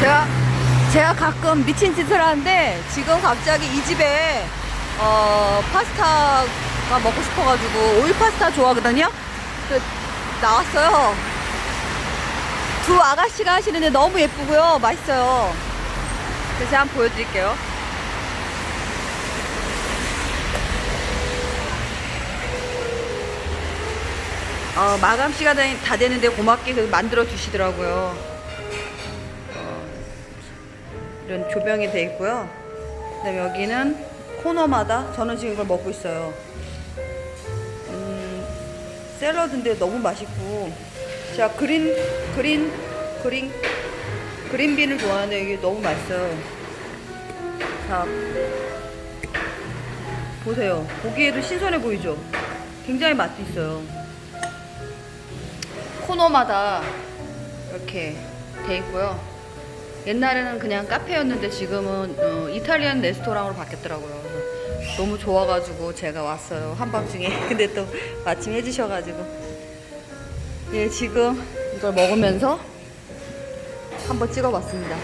제가 제가 가끔 미친 짓을 하는데 지금 갑자기 이 집에 어 파스타가 먹고 싶어가지고 오일 파스타 좋아하거든요. 그래서 나왔어요. 두 아가씨가 하시는데 너무 예쁘고요, 맛있어요. 그래서 한번 보여드릴게요. 어, 마감 시간이 다 되는데 고맙게 그 만들어 주시더라고요. 어, 이런 조명이 돼 있고요. 그다음에 여기는 코너마다 저는 지금 이걸 먹고 있어요. 음, 샐러드인데 너무 맛있고 제가 그린 그린 그린 그린빈을 좋아하는데 이게 너무 맛있어요. 자 보세요. 보기에도 신선해 보이죠? 굉장히 맛도 있어요. 코너마다 이렇게 돼 있고요. 옛날에는 그냥 카페였는데 지금은 어, 이탈리안 레스토랑으로 바뀌었더라고요. 너무 좋아가지고 제가 왔어요. 한밤중에. 근데 또 마침 해주셔가지고. 예, 지금 이걸 먹으면서 한번 찍어봤습니다.